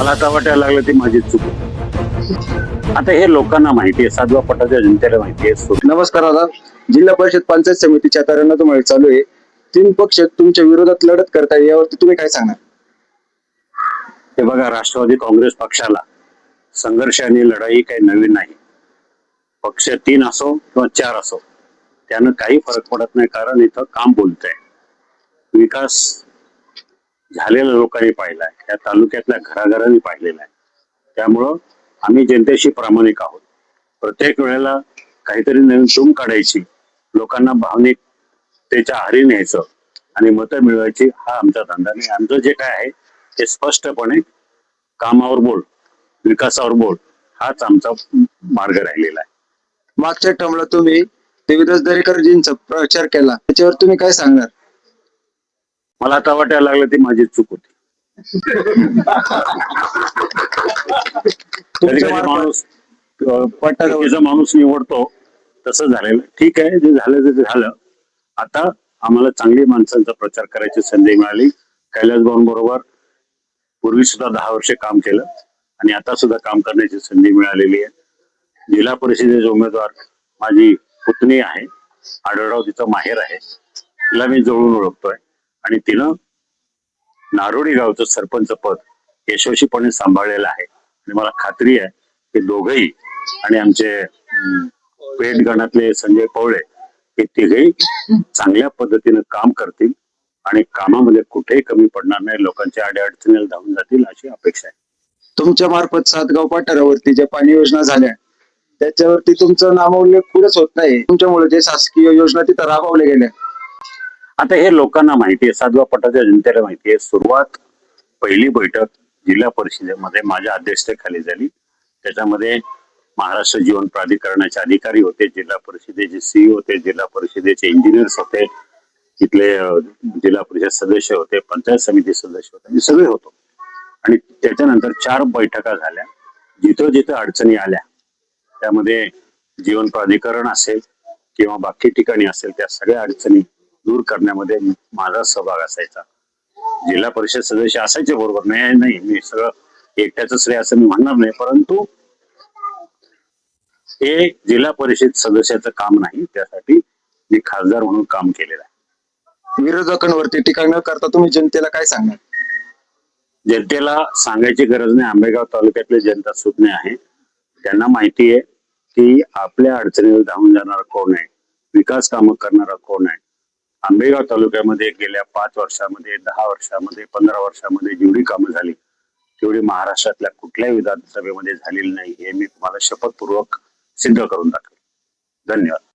मला आता वाटायला लागलं ती माझी चूक. आता हे लोकांना माहिती आहे सातवा पटाच्या जनतेला माहिती आहे नमस्कार दादा. जिल्हा परिषद पंचायत समितीच्या आता रणधुमाळी चालू आहे. तीन पक्ष तुमच्या विरोधात लढत करताय यावरती तुम्ही काय सांगणार? हे बघा राष्ट्रवादी काँग्रेस पक्षाला संघर्ष आणि लढाई काही नवीन नाही. पक्ष तीन असो किंवा चार असो त्यानं काही फरक पडत नाही कारण इथं काम बोलत आहे विकास झालेला लोकांनी पाहिला आहे. या तालुक्यातल्या घराघरांनी पाहिलेला आहे. त्यामुळं आम्ही जनतेशी प्रामाणिक आहोत. प्रत्येक वेळेला काहीतरी नवीन टूम काढायची लोकांना भावनिकतेच्या आहारी न्यायचं आणि मतं मिळवायची हा आमचा धंदा नाही. आमचं जे काय आहे ते स्पष्टपणे कामावर बोल विकासावर बोल हाच आमचा मार्ग राहिलेला आहे. मागच्या टर्मला तुम्ही देवीदास दरेकरजींचा प्रचार केला. त्याच्यावर तुम्ही काय सांगणार? मला आता वाटायला लागलं ती माझी चूक होती. कधी कधी माणूस चुकीचा माणूस निवडतो तसं झालेलं. ठीक आहे जे झालं ते झालं. आता आम्हाला चांगली माणसांचा प्रचार करायची संधी मिळाली. कैलास बरोबर पूर्वी सुद्धा दहा वर्षे काम केलं आणि आता सुद्धा काम करण्याची संधी मिळालेली आहे. जिल्हा परिषदेचे उमेदवार माझी पुतणी आहे. आढळराव तिचं माहेर आहे. तिला मी जवळून ओळखतोय. आणि तिनं नारोडी गावचं सरपंच पद यशस्वीपणे सांभाळलेलं आहे. आणि मला खात्री आहे की दोघही आणि आमचे पेट गणातले संजय पवळे हे तिघही चांगल्या पद्धतीनं काम करतील आणि कामामध्ये कुठेही कमी पडणार नाही. लोकांच्या अडचणीला धावून जातील अशी अपेक्षा आहे. तुमच्या मार्फत सातगाव पाठारावरती ज्या पाणी योजना झाल्या त्याच्यावरती तुमचं नामोल्लेख पुढेच होत नाही. तुमच्यामुळे जे शासकीय योजना तिथं राबवल्या गेल्या आता हे लोकांना माहिती आहे सातवा पटाच्या जनतेला माहिती आहे. सुरुवात पहिली बैठक जिल्हा परिषदेमध्ये माझ्या अध्यक्षतेखाली झाली. त्याच्यामध्ये महाराष्ट्र जीवन प्राधिकरणाचे अधिकारी होते जिल्हा परिषदेचे सीईओ होते जिल्हा परिषदेचे इंजिनियर्स होते तिथले जिल्हा परिषद सदस्य होते पंचायत समिती सदस्य होते मी सगळे होतो. आणि त्याच्यानंतर चार बैठका झाल्या. जिथं जिथं अडचणी आल्या त्यामध्ये जीवन प्राधिकरण असेल किंवा बाकी ठिकाणी असेल त्या सगळ्या अडचणी दूर करण्यामध्ये माझा सहभाग असायचा. जिल्हा परिषद सदस्य असायचे बरोबर. नाही नाही मी सगळं एकट्याच श्रेय असं मी म्हणणार नाही परंतु हे जिल्हा परिषद सदस्याचं काम नाही त्यासाठी मी खासदार म्हणून काम केलेलं आहे. विरोधकांवरती टीका न करता तुम्ही जनतेला काय सांगणार? जनतेला सांगायची गरज नाही. आंबेगाव तालुक्यातले जनता सुज्ञ आहे. त्यांना माहिती आहे की आपल्या अडचणीला धावून जाणारा कोण आहे? विकास कामं करणारा कोण आहे? आंबेगाव तालुक्यामध्ये गेल्या पाच वर्षामध्ये दहा वर्षामध्ये पंधरा वर्षामध्ये जेवढी कामं झाली तेवढी महाराष्ट्रातल्या कुठल्याही विधानसभेमध्ये झालेली नाही हे मी तुम्हाला शपथपूर्वक सिद्ध करून दाखवेल. धन्यवाद.